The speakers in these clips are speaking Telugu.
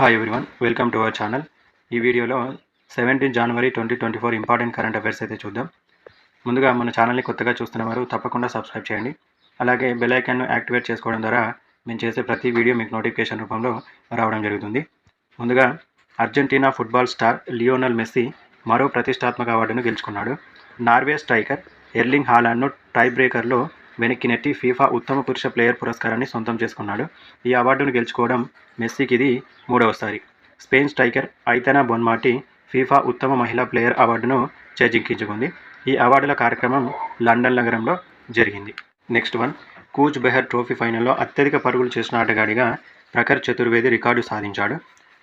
Hi everyone welcome to our channel ఈ వీడియోలో సెవెంటీన్ జనవరి twenty twenty four important current affairs అయితే చూద్దాం. ముందుగా మన ఛానల్ని కొత్తగా చూస్తున్న వారు తప్పకుండా సబ్స్క్రైబ్ చేయండి. అలాగే బెల్ ఐకాన్ను యాక్టివేట్ చేసుకోవడం ద్వారా మేము చేసే ప్రతి వీడియో మీకు నోటిఫికేషన్ రూపంలో రావడం జరుగుతుంది. ముందుగా Argentina football star Lionel Messi మరో ప్రతిష్టాత్మక అవార్డును గెలుచుకున్నాడు. నార్వే స్ట్రైకర్ ఎర్లింగ్ హాలాండ్ను టై బ్రేకర్లో వెనక్కి నెట్టి ఫీఫా ఉత్తమ పురుష ప్లేయర్ పురస్కారాన్ని సొంతం చేసుకున్నాడు. ఈ అవార్డును గెలుచుకోవడం మెస్సీకి ఇది మూడవసారి Spain striker Aitana Bonmati FIFA ఉత్తమ మహిళా ప్లేయర్ అవార్డును చేజిక్కించుకుంది. ఈ అవార్డుల కార్యక్రమం లండన్ నగరంలో జరిగింది. Next one Cooch Behar trophy ఫైనల్లో అత్యధిక పరుగులు చేసిన ఆటగాడిగా ప్రఖర్ చతుర్వేది రికార్డు సాధించాడు.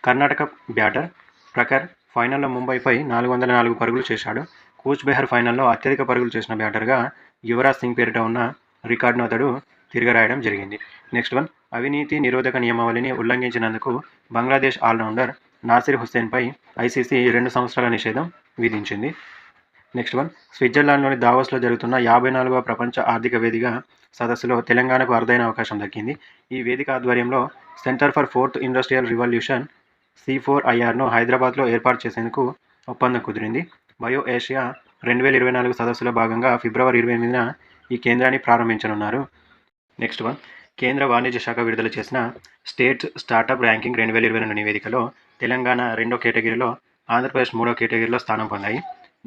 కర్ణాటక బ్యాటర్ ప్రఖర్ ఫైనల్లో ముంబైపై నాలుగు వందల నాలుగు పరుగులు చేశాడు. కూచ్ బెహర్ ఫైనల్లో అత్యధిక పరుగులు చేసిన బ్యాటర్గా యువరాజ్ సింగ్ పేరిట ఉన్న రికార్డును అతడు తిరగరాయడం జరిగింది. నెక్స్ట్ వన్ అవినీతి నిరోధక నియమావళిని ఉల్లంఘించినందుకు బంగ్లాదేశ్ ఆల్రౌండర్ నాసిర్ హుస్సేన్పై ఐసీసీ రెండు సంవత్సరాల నిషేధం విధించింది. నెక్స్ట్ వన్ స్విట్జర్లాండ్లోని దావోస్లో జరుగుతున్న యాభై నాలుగవ ప్రపంచ ఆర్థిక వేదిక సదస్సులో తెలంగాణకు అరుదైన అవకాశం దక్కింది. ఈ వేదిక ఆధ్వర్యంలో centre for fourth industrial revolution C four ఐఆర్ను హైదరాబాద్లో ఏర్పాటు చేసేందుకు ఒప్పందం కుదిరింది. బయో ఏషియా రెండు వేల ఇరవై నాలుగు సదస్సులో భాగంగా ఫిబ్రవరి ఇరవై ఎనిమిదిన ఈ కేంద్రాన్ని ప్రారంభించనున్నారు. నెక్స్ట్ వన్ కేంద్ర వాణిజ్య శాఖ విడుదల చేసిన స్టేట్ స్టార్టప్ ర్యాంకింగ్ రెండు వేల ఇరవై రెండు నివేదికలో తెలంగాణ రెండో కేటగిరీలో ఆంధ్రప్రదేశ్ మూడో కేటగిరీలో స్థానం పొందాయి.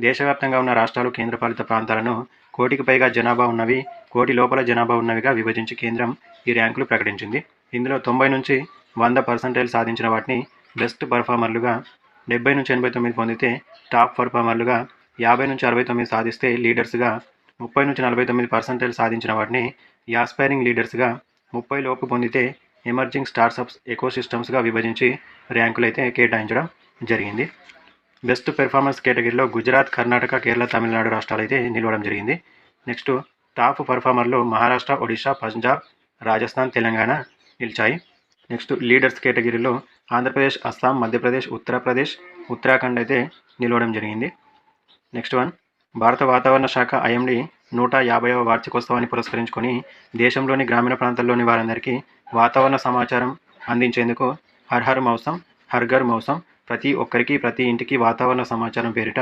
దేశవ్యాప్తంగా ఉన్న రాష్ట్రాలు కేంద్రపాలిత ప్రాంతాలను కోటికి పైగా జనాభా ఉన్నవి కోటి లోపల జనాభా ఉన్నవిగా విభజించి కేంద్రం ఈ ర్యాంకులు ప్రకటించింది. ఇందులో తొంభై నుంచి వంద పర్సంటేజ్ సాధించిన వాటిని బెస్ట్ పర్ఫార్మర్లుగా డెబ్బై నుంచి ఎనభై తొమ్మిది పొందితే టాప్ పర్ఫార్మర్లుగా యాభై నుంచి అరవై తొమ్మిది సాధిస్తే లీడర్స్గా ముప్పై నుంచి నలభై తొమ్మిది పర్సెంటేజ్ సాధించిన వాటిని యాస్పైరింగ్ లీడర్స్గా ముప్పై లోపు పొందితే ఎమర్జింగ్ స్టార్ట్అప్స్ ఎకోసిస్టమ్స్గా విభజించి ర్యాంకులు అయితే కేటాయించడం జరిగింది. బెస్ట్ పెర్ఫార్మెన్స్ కేటగిరీలో గుజరాత్ కర్ణాటక కేరళ తమిళనాడు రాష్ట్రాలు అయితే నిలవడం జరిగింది. నెక్స్ట్ టాప్ పర్ఫార్మర్లో మహారాష్ట్ర ఒడిశా పంజాబ్ రాజస్థాన్ తెలంగాణ నిలిచాయి. నెక్స్ట్ లీడర్స్ కేటగిరీలో ఆంధ్రప్రదేశ్ అస్సాం మధ్యప్రదేశ్ ఉత్తరప్రదేశ్ ఉత్తరాఖండ్ అయితే నిలవడం జరిగింది. Next one. భారత వాతావరణ శాఖ ఐఎండి నూట యాభైవ వార్షికోత్సవాన్ని పురస్కరించుకొని దేశంలోని గ్రామీణ ప్రాంతాల్లోని వారందరికీ వాతావరణ సమాచారం అందించేందుకు హర్హర్ మౌసం హర్ఘర్ మౌసం ప్రతి ఒక్కరికి ప్రతి ఇంటికి వాతావరణ సమాచారం పేరిట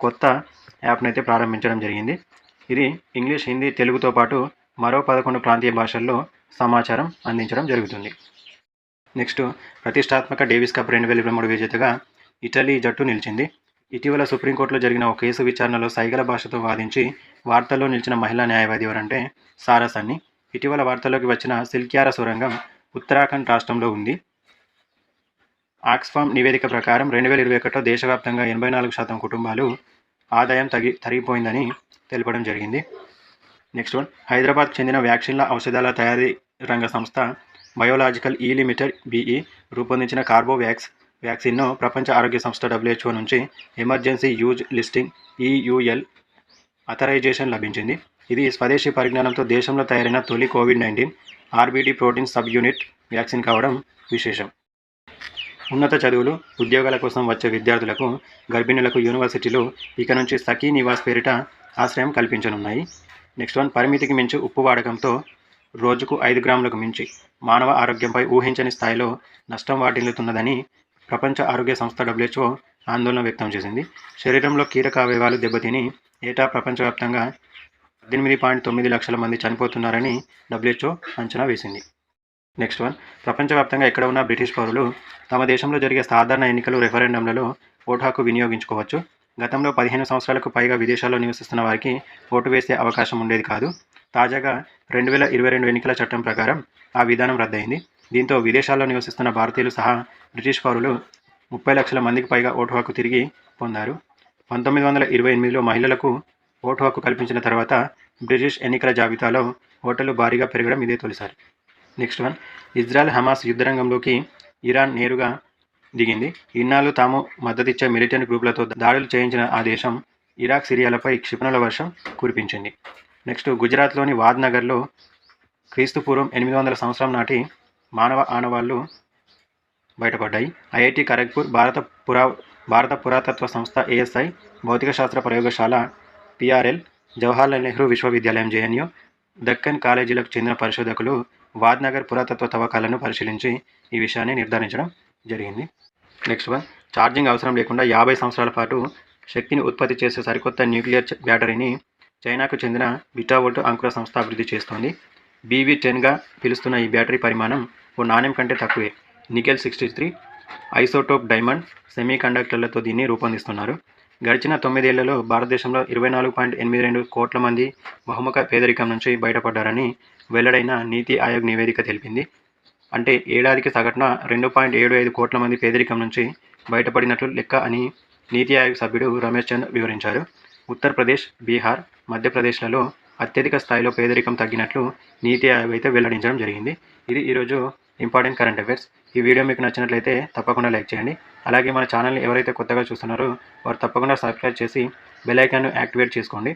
కొత్త యాప్ను అయితే ప్రారంభించడం జరిగింది. ఇది ఇంగ్లీష్ హిందీ తెలుగుతో పాటు మరో పదకొండు ప్రాంతీయ భాషల్లో సమాచారం అందించడం జరుగుతుంది. నెక్స్ట్ ప్రతిష్టాత్మక డేవిస్ కప్ రెండు వేల ఇరవై మూడు విజేతగా ఇటలీ జట్టు నిలిచింది. ఇటీవల సుప్రీంకోర్టులో జరిగిన ఒక కేసు విచారణలో సైగల భాషతో వాదించి వార్తల్లో నిలిచిన మహిళా న్యాయవాది ఎవరంటే సారా సన్ని. ఇటీవల వార్తల్లోకి వచ్చిన సిల్క్యార సొరంగం ఉత్తరాఖండ్ రాష్ట్రంలో ఉంది. ఆక్స్ఫామ్ నివేదిక ప్రకారం రెండు వేల ఇరవై ఒకటిలో దేశవ్యాప్తంగా ఎనభై నాలుగు శాతం కుటుంబాలు ఆదాయం తగి తరిగిపోయిందని తెలపడం జరిగింది. Next one. హైదరాబాద్ చెందిన వ్యాక్సిన్ల ఔషధాల తయారీ రంగ సంస్థ బయోలాజికల్ ఈ లిమిటెడ్ బిఈ రూపొందించిన కార్బోవ్యాక్స్ వ్యాక్సిన్ను ప్రపంచ ఆరోగ్య సంస్థ డబ్ల్యూహెచ్ఓ నుంచి emergency use listing EUL authorisation లభించింది. ఇది స్వదేశీ పరిజ్ఞానంతో దేశంలో తయారైన తొలి COVID nineteen RBD protein subunit vaccine కావడం విశేషం. ఉన్నత చదువులు ఉద్యోగాల కోసం వచ్చే విద్యార్థులకు గర్భిణులకు యూనివర్సిటీలు ఇక నుంచి సఖీ నివాస్ పేరిట ఆశ్రయం కల్పించనున్నాయి. నెక్స్ట్ వన్ పరిమితికి మించి ఉప్పు వాడకంతో రోజుకు ఐదు గ్రాములకు మించి మానవ ఆరోగ్యంపై ఊహించని స్థాయిలో నష్టం వాటిల్లుతున్నదని ప్రపంచ ఆరోగ్య సంస్థ డబ్ల్యూహెచ్ఓ ఆందోళన వ్యక్తం చేసింది. శరీరంలో కీలక అవయవాలు దెబ్బతిని ఏటా ప్రపంచవ్యాప్తంగా పద్దెనిమిది పాయింట్ తొమ్మిది లక్షల మంది చనిపోతున్నారని డబ్ల్యూహెచ్ఓ అంచనా వేసింది. Next one. ప్రపంచవ్యాప్తంగా ఎక్కడ ఉన్న బ్రిటిష్ పౌరులు తమ దేశంలో జరిగే సాధారణ ఎన్నికలు రెఫరెండంలలో ఓటు హక్కు వినియోగించుకోవచ్చు. గతంలో పదిహేను సంవత్సరాలకు పైగా విదేశాల్లో నివసిస్తున్న వారికి ఓటు వేసే అవకాశం ఉండేది కాదు. తాజాగా రెండు వేల ఇరవై రెండు ఎన్నికల చట్టం ప్రకారం ఆ విధానం రద్దయింది. దీంతో విదేశాల్లో నివసిస్తున్న భారతీయులు సహా బ్రిటిష్ పౌరులు ముప్పై లక్షల మందికి పైగా ఓటు హక్కు తిరిగి పొందారు. పంతొమ్మిది వందల ఇరవై ఎనిమిదిలో మహిళలకు ఓటు హక్కు కల్పించిన తర్వాత బ్రిటిష్ ఎన్నికల జాబితాలో ఓటర్లు భారీగా పెరగడం ఇదే తొలిసారి. నెక్స్ట్ వన్ ఇజ్రాయెల్ హమాస్ యుద్ధరంగంలోకి ఇరాన్ నేరుగా దిగింది. ఇన్నాళ్ళు తాము మద్దతిచ్చే మిలిటెంట్ గ్రూపులతో దాడులు చేయించిన ఆ దేశం ఇరాక్ సిరియాలపై క్షిపణుల వర్షం కురిపించింది. నెక్స్ట్ గుజరాత్లోని వాద్నగర్లో క్రీస్తుపూర్వం ఎనిమిది వందల సంవత్సరం నాటి మానవ ఆనవాళ్ళు బయటపడ్డాయి. ఐఐటి ఖరగ్పూర్ భారత పురా భారత పురాతత్వ సంస్థ ఏఎస్ఐ భౌతిక శాస్త్ర ప్రయోగశాల పిఆర్ఎల్ జవహర్లాల్ నెహ్రూ విశ్వవిద్యాలయం జేఎన్యూ దక్కన్ కాలేజీలకు చెందిన పరిశోధకులు వాద్నగర్ పురాతత్వ తవ్వకాలను పరిశీలించి ఈ విషయాన్ని నిర్ధారించడం జరిగింది. నెక్స్ట్ వన్ ఛార్జింగ్ అవసరం లేకుండా యాభై సంవత్సరాల పాటు శక్తిని ఉత్పత్తి చేసే సరికొత్త న్యూక్లియర్ బ్యాటరీని చైనాకు చెందిన బిటావోల్ట్ అంకుర సంస్థ అభివృద్ధి చేస్తోంది. బీవీ టెన్గా పిలుస్తున్న ఈ బ్యాటరీ పరిమాణం ఓ నాణ్యం కంటే తక్కువే. Nickel sixty three isotope diamond semi కండక్టర్లతో దీన్ని రూపొందిస్తున్నారు. గడిచిన తొమ్మిదేళ్ళలో భారతదేశంలో ఇరవై నాలుగు పాయింట్ ఎనిమిది రెండు కోట్ల మంది బహుముఖ పేదరికం నుంచి బయటపడ్డారని వెల్లడైన నీతి ఆయోగ్ నివేదిక తెలిపింది. అంటే ఏడాదికి సగటున రెండు పాయింట్ ఏడు ఐదు కోట్ల మంది పేదరికం నుంచి బయటపడినట్లు లెక్క అని నీతి ఆయోగ్ సభ్యుడు రమేష్ చంద్ వివరించారు. ఉత్తరప్రదేశ్ బీహార్ మధ్యప్రదేశ్లలో అత్యధిక స్థాయిలో పేదరికం తగ్గినట్లు నీతి ఆయోగ్ అయితే వెల్లడించడం జరిగింది. ఇది ఈరోజు ఇంపార్టెంట్ కరెంట్ అఫైర్స్. ఈ వీడియో మీకు నచ్చినట్లయితే తప్పకుండా లైక్ చేయండి. అలాగే మన ఛానల్ని ఎవరైతే కొత్తగా చూస్తున్నారో వారు తప్పకుండా సబ్స్క్రైబ్ చేసి బెల్ ఐకాన్ను యాక్టివేట్ చేసుకోండి.